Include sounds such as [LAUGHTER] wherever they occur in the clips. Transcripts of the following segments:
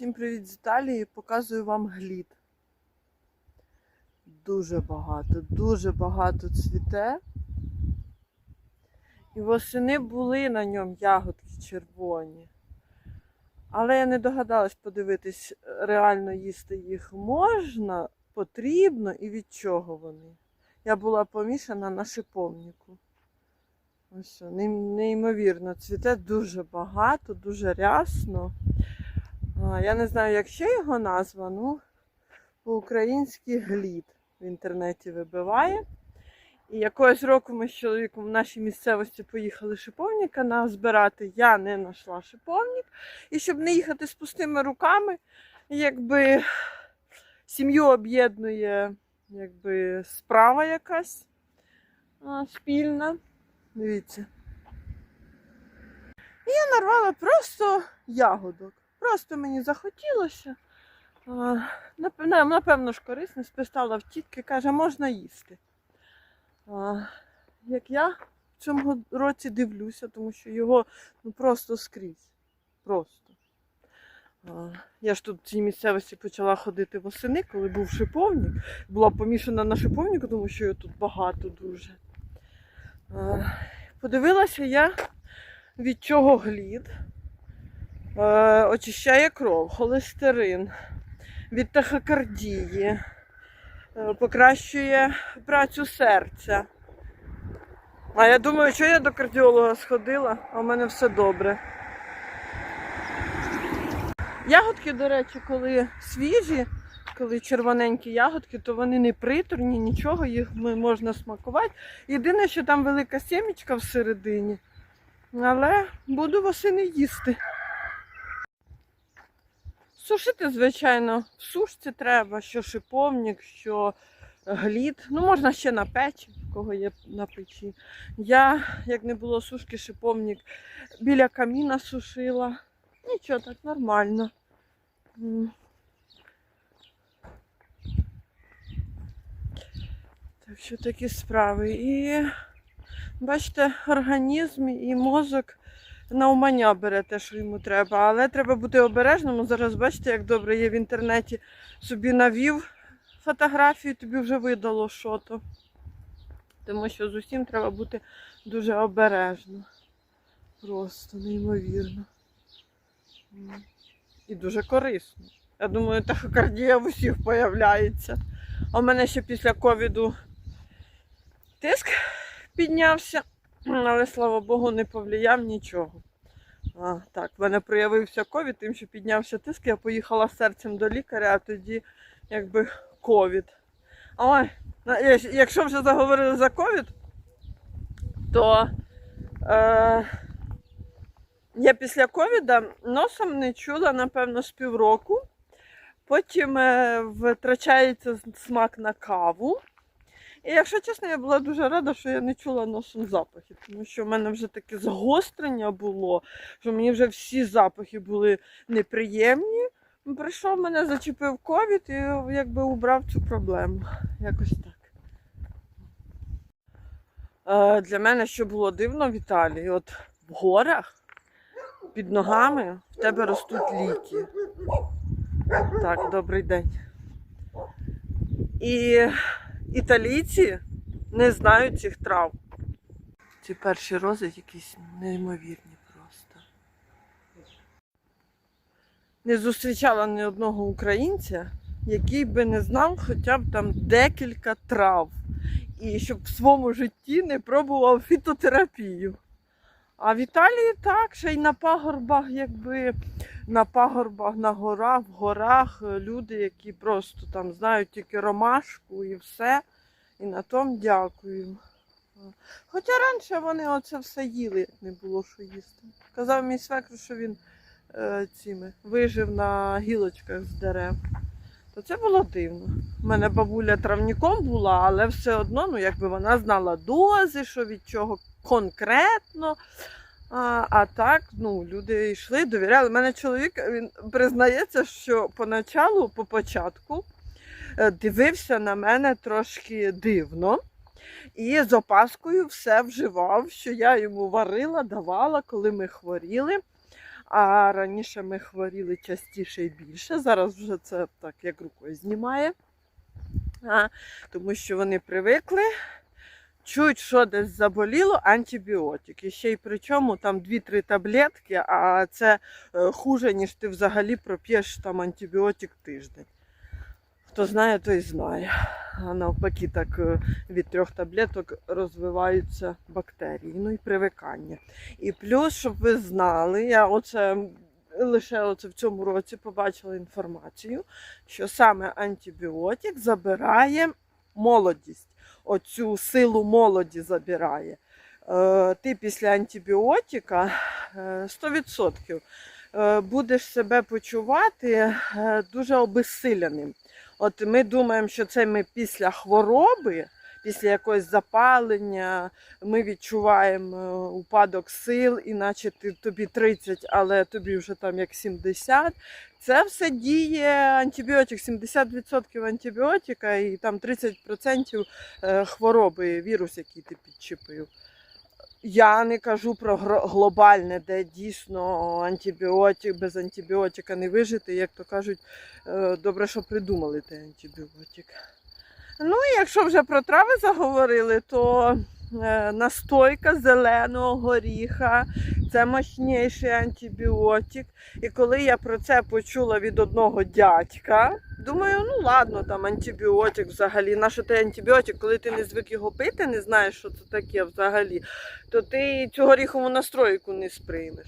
Всім привіт з Італії. Показую вам глід. Дуже багато, дуже багато цвіте. І восени були на ньому ягодки червоні. Але я не догадалась подивитись, реально їсти їх можна, потрібно і від чого вони. Я була помішана на шиповнику. Ось, неймовірно, цвіте дуже багато, дуже рясно. Я не знаю, як ще його назва, ну по-українськи глід в інтернеті вибиває. І якогось року ми з чоловіком в нашій місцевості поїхали шиповника назбирати. Я не знайшла шиповник. І щоб не їхати з пустими руками, якби сім'ю об'єднує якби, справа якась а, спільна. Дивіться. І я нарвала просто ягодок. Просто мені захотілося. Напевно, ж корисно, спитала в тітки, каже, можна їсти. Як я в цьому році дивлюся, тому що його ну, просто скрізь. Просто. Я ж тут в цій місцевості почала ходити восени, коли був шиповник. Була помішана на шиповнику, тому що його тут багато дуже. Подивилася я, від чого глід. Е, очищає кров, холестерин, від тахикардії, е, покращує працю серця. А я думаю, що я до кардіолога сходила, а в мене все добре. Ягодки, до речі, коли свіжі, коли червоненькі ягодки, то вони не приторні, нічого, їх можна смакувати. Єдине, що там велика сімечка всередині. Але буду восени їсти. Сушити, звичайно, в сушці треба, що шиповник, що глід. Ну, можна ще на печі, в кого є на печі. Я, як не було сушки, шиповник біля каміна сушила. Нічого, так нормально. Так що такі справи. І бачите, організм і мозок на умання бере те, що йому треба. Але треба бути обережним. Зараз бачите, як добре є в інтернеті. Собі навів фотографію, тобі вже видало що то. Тому що з усім треба бути дуже обережно. Просто неймовірно. І дуже корисно. Я думаю, тахікардія в усіх появляється. А в мене ще після ковіду тиск піднявся, але слава Богу, не повлияв нічого. А, так, в мене проявився ковід, тим, що піднявся тиск, я поїхала серцем до лікаря, а тоді якби ковід. Ой, якщо вже заговорили за ковід, то е, я після ковіда носом не чула, напевно, з півроку. Потім е, втрачається смак на каву. І якщо чесно, я була дуже рада, що я не чула носом запахи, тому що в мене вже таке загострення було, що мені вже всі запахи були неприємні. Прийшов мене, зачепив ковід і якби убрав цю проблему. Якось так. Е, для мене що було дивно в Італії, от в горах під ногами в тебе ростуть ліки. Так, добрий день. І італійці не знають цих трав. Ці перші рози якісь неймовірні просто. Не зустрічала ні одного українця, який би не знав хоча б там декілька трав. І щоб в своєму житті не пробував фітотерапію. А в Італії так, ще й на пагорбах, якби на пагорбах, на горах, в горах е, люди, які просто там знають тільки ромашку і все. І на тому дякую. Хоча раніше вони оце все їли, не було що їсти. Казав мій свекр, що він е, цими вижив на гілочках з дерев. То це було дивно. У мене бабуля травніком була, але все одно, ну якби вона знала дози, що від чого конкретно. А, а так, ну, люди йшли, довіряли. У мене чоловік він признається, що поначалу, по початку, дивився на мене трошки дивно. І з опаскою все вживав, що я йому варила, давала, коли ми хворіли. А раніше ми хворіли частіше і більше. Зараз вже це так як рукою знімає. А, тому що вони привикли, чують, що десь заболіло, антибіотик. І ще й причому там 2-3 таблетки, а це е, хуже, ніж ти взагалі проп'єш там антибіотик тиждень. Хто знає, той знає. А навпаки, так е, від трьох таблеток розвиваються бактерії, ну і привикання. І плюс, щоб ви знали, я оце лише оце в цьому році побачила інформацію, що саме антибіотик забирає молодість, оцю силу молоді забирає. Е, Ти після антибіотика е, 100% е, будеш себе почувати дуже обезсиляним. От ми думаємо, що це ми після хвороби, після якогось запалення, ми відчуваємо е, упадок сил, іначе ти, тобі 30, але тобі вже там як 70. Це все діє антибіотик, 70% антибіотика і там 30% е, хвороби, вірус, який ти підчепив. Я не кажу про глобальне, де дійсно антибіотик, без антибіотика не вижити, як то кажуть, е, добре, що придумали той антибіотик. Ну і якщо вже про трави заговорили, то е, настойка зеленого горіха це мощніший антибіотик. І коли я про це почула від одного дядька, думаю, ну ладно, там антибіотик взагалі. Нащо той антибіотик, коли ти не звик його пити, не знаєш, що це таке взагалі, то ти цю горіхову настройку не сприймеш.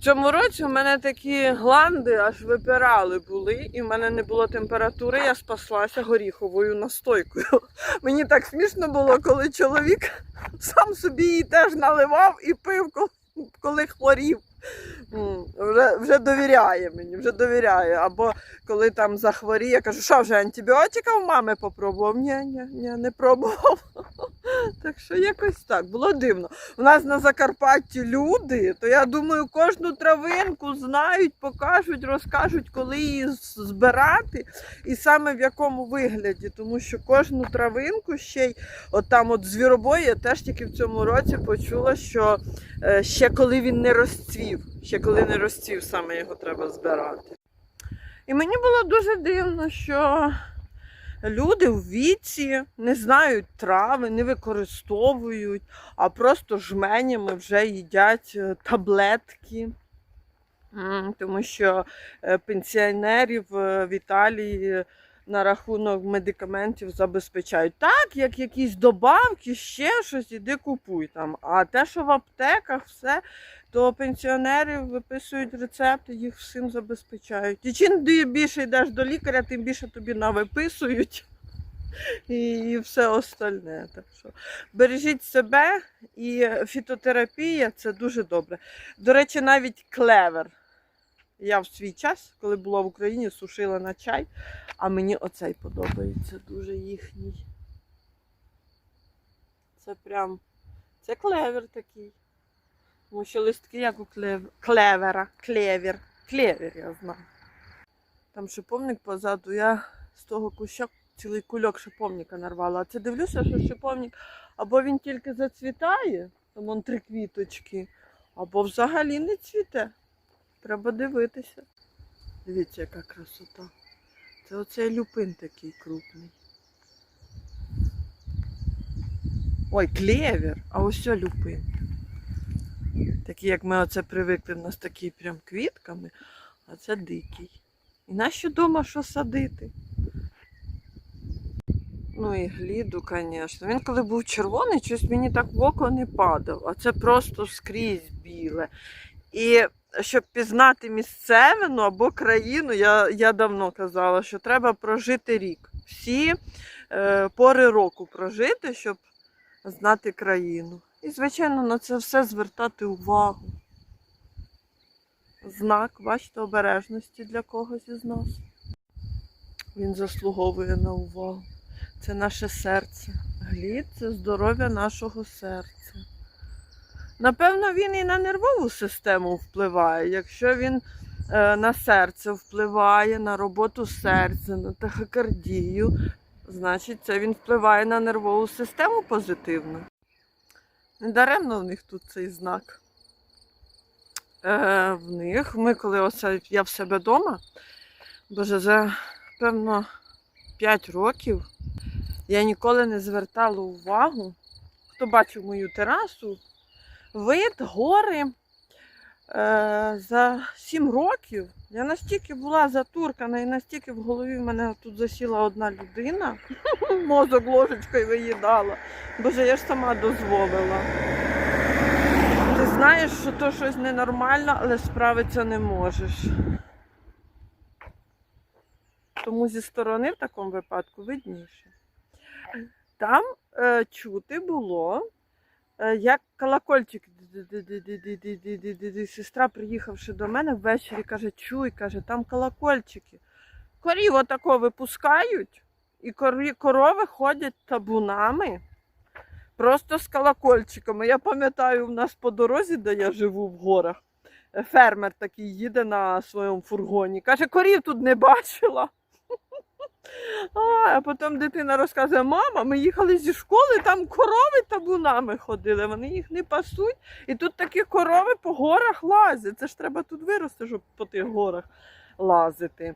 В цьому році у мене такі гланди аж випирали були, і в мене не було температури, я спаслася горіховою настойкою. [LAUGHS] Мені так смішно було, коли чоловік [LAUGHS] сам собі її теж наливав і пив, коли хворів. Вже, вже довіряє мені, вже довіряє. Або коли там захворіє, я кажу, що вже антибіотика в мами попробував? Ні, ні, ні, не пробував. Так що якось так, було дивно. У нас на Закарпатті люди, то я думаю, кожну травинку знають, покажуть, розкажуть, коли її збирати і саме в якому вигляді. Тому що кожну травинку ще й от там от звіробой, я теж тільки в цьому році почула, що е, ще коли він не розцвів, ще коли не розцвів, саме його треба збирати. І мені було дуже дивно, що люди в віці не знають трави, не використовують, а просто жменями вже їдять е, таблетки. Тому що е, пенсіонерів е, в Італії на рахунок медикаментів забезпечають. Так, як якісь добавки, ще щось, іди купуй там. А те, що в аптеках, все, то пенсіонери виписують рецепти, їх всім забезпечають. І чим більше йдеш до лікаря, тим більше тобі навиписують. [LAUGHS] І все остальне. Так що бережіть себе і фітотерапія це дуже добре. До речі, навіть клевер. Я в свій час, коли була в Україні, сушила на чай, а мені оцей подобається дуже їхній. Це прям це клевер такий. Тому що листки як у клев... клевера, клевер, клевер, я знаю. Там шиповник позаду, я з того куща цілий кульок шиповника нарвала. А це дивлюся, що шиповник або він тільки зацвітає, там вон три квіточки, або взагалі не цвіте. Треба дивитися. Дивіться, яка красота. Це оцей люпин такий крупний. Ой, клевер, а ось люпин. Такі, як ми оце привикли, в нас такі прям квітками, а це дикий. І нащо вдома що садити? Ну і гліду, звісно. Він коли був червоний, щось мені так в око не падав, а це просто скрізь біле. І щоб пізнати місцевину або країну, я, я давно казала, що треба прожити рік. Всі е, пори року прожити, щоб знати країну. І, звичайно, на це все звертати увагу. Знак, бачите, обережності для когось із нас. Він заслуговує на увагу. Це наше серце. Глід це здоров'я нашого серця. Напевно, він і на нервову систему впливає. Якщо він е, на серце впливає, на роботу серця, на тахикардію, значить це він впливає на нервову систему позитивно. Недаремно в них тут цей знак. е, в них. Ми коли оце я в себе вдома, боже, за певно 5 років я ніколи не звертала увагу. Хто бачив мою терасу, вид, гори. Е, за 7 років я настільки була затуркана і настільки в голові в мене тут засіла одна людина, [LAUGHS] мозок ложечкою виїдала. Боже, я ж сама дозволила. Ти знаєш, що то щось ненормально, але справитися не можеш. Тому зі сторони в такому випадку видніше. Там е, чути було, Е, як колокольчик, сестра, приїхавши до мене ввечері, каже, чуй, каже, там колокольчики. Корів отако випускають, і корови ходять табунами просто з колокольчиками. Я пам'ятаю, в нас по дорозі, де я живу в горах, фермер такий їде на своєму фургоні. Каже, корів тут не бачила. А, потім дитина розказує, мама, ми їхали зі школи, там корови табунами ходили, вони їх не пасуть. І тут такі корови по горах лазять. Це ж треба тут вирости, щоб по тих горах лазити.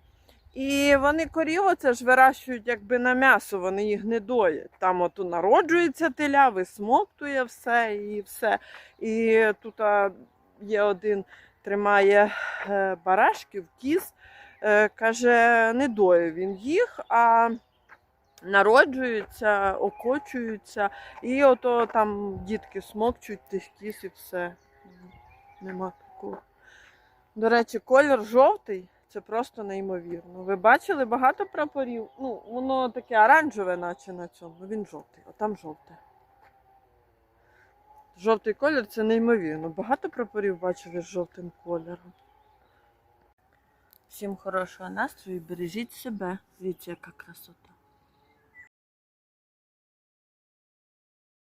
І вони корів оце ж вирощують якби на м'ясо, вони їх не доять. Там ото народжується теля, висмоктує все і все. І тут є один тримає е, барашків, кіз, каже, не доє він їх, а народжуються, окочуються, і ото там дітки смокчуть тих кіз і все. Нема такого. До речі, колір жовтий це просто неймовірно. Ви бачили багато прапорів? Ну, воно таке оранжеве, наче на цьому. Ну, Він жовтий, а там жовте. Жовтий колір це неймовірно. Багато прапорів бачили з жовтим кольором. Всім хорошого настрою, бережіть себе. Дивіться, яка красота.